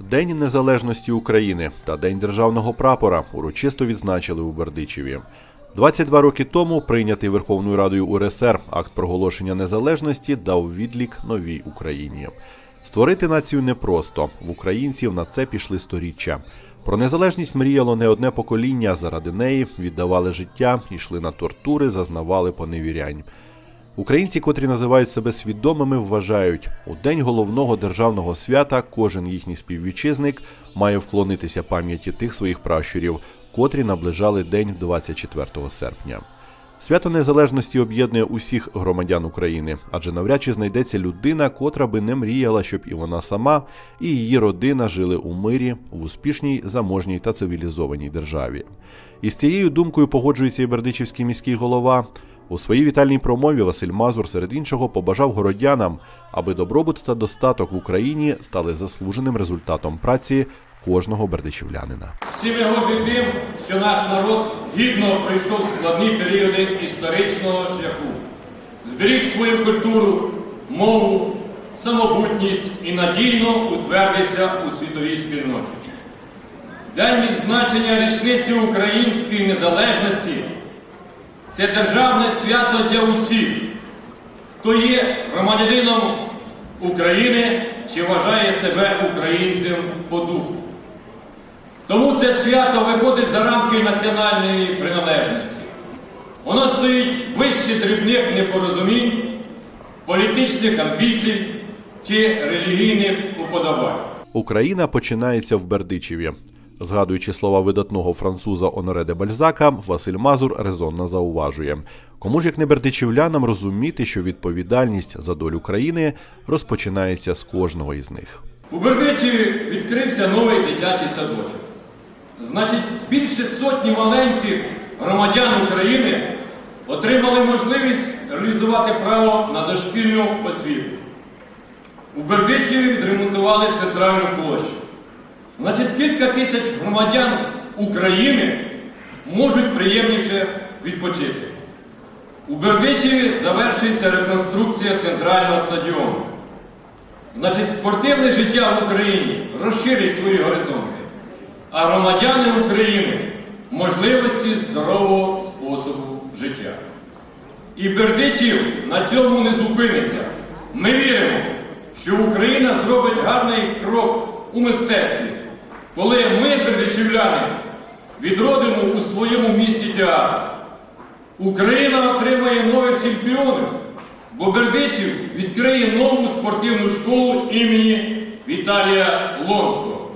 День Незалежності України та День державного прапора урочисто відзначили у Бердичеві. 22 роки тому прийнятий Верховною Радою УРСР акт проголошення незалежності дав відлік новій Україні. Створити націю непросто. В українців на це пішли сторіччя. Про незалежність мріяло не одне покоління. Заради неї віддавали життя, йшли на тортури, зазнавали поневірянь. Українці, котрі називають себе свідомими, вважають, у день головного державного свята кожен їхній співвітчизник має вклонитися пам'яті тих своїх пращурів, котрі наближали день 24 серпня. Свято Незалежності об'єднує усіх громадян України, адже навряд чи знайдеться людина, котра би не мріяла, щоб і вона сама, і її родина жили у мирі, в успішній, заможній та цивілізованій державі. І з цією думкою погоджується і Бердичівський міський голова. У своїй вітальній промові Василь Мазур серед іншого побажав городянам, аби добробут та достаток в Україні стали заслуженим результатом праці кожного бердичівлянина. Всі ми горді тим, що наш народ гідно пройшов складні періоди історичного шляху, зберіг свою культуру, мову, самобутність і надійно утвердився у світовій спільноті. День відзначення річниці української незалежності це державне свято для усіх, хто є громадянином України чи вважає себе українцем по духу. Тому це свято виходить за рамки національної приналежності. Воно стоїть вище дрібних непорозумінь, політичних амбіцій чи релігійних уподобань. Україна починається в Бердичеві. Згадуючи слова видатного француза Оноре де Бальзака, Василь Мазур резонно зауважує: кому ж як не бердичівлянам розуміти, що відповідальність за долю країни розпочинається з кожного із них. У Бердичеві відкрився новий дитячий садочок. Значить, більше сотні маленьких громадян України отримали можливість реалізувати право на дошкільну освіту. У Бердичеві відремонтували центральну площу. Значить, кілька тисяч громадян України можуть приємніше відпочити. У Бердичеві завершується реконструкція центрального стадіону. Значить, спортивне життя в Україні розширить свої горизонти, а громадяни України можливості здорового способу життя. І Бердичів на цьому не зупиниться. Ми віримо, що Україна зробить гарний крок у мистецтві, коли ми, бердичівляни, відродимо у своєму місті театр. Україна отримає нових чемпіонів, бо Бердичів відкриє нову спортивну школу імені Віталія Лонського.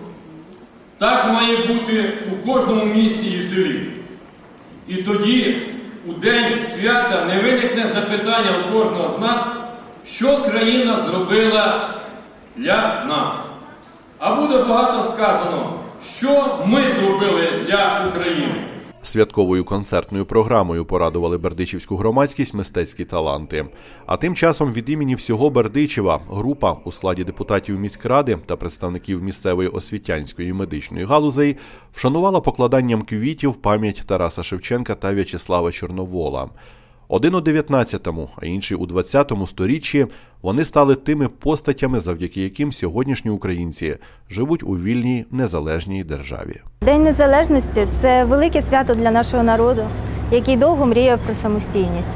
Так має бути у кожному місті і селі. І тоді, у день свята, не виникне запитання у кожного з нас, що країна зробила для нас. А буде багато сказано, що ми зробили для України. Святковою концертною програмою порадували бердичівську громадськість мистецькі таланти. А тим часом від імені всього Бердичева група у складі депутатів міськради та представників місцевої освітянської медичної галузей вшанувала покладанням квітів пам'ять Тараса Шевченка та В'ячеслава Чорновола. Один у 19-му, а інший у 20-му сторіччі вони стали тими постатями, завдяки яким сьогоднішні українці живуть у вільній незалежній державі. День незалежності це велике свято для нашого народу, який довго мріяв про самостійність.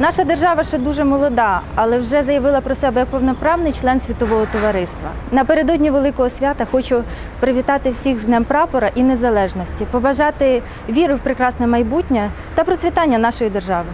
Наша держава ще дуже молода, але вже заявила про себе як повноправний член світового товариства. Напередодні великого свята хочу привітати всіх з Днем прапора і незалежності, побажати віри в прекрасне майбутнє та процвітання нашої держави.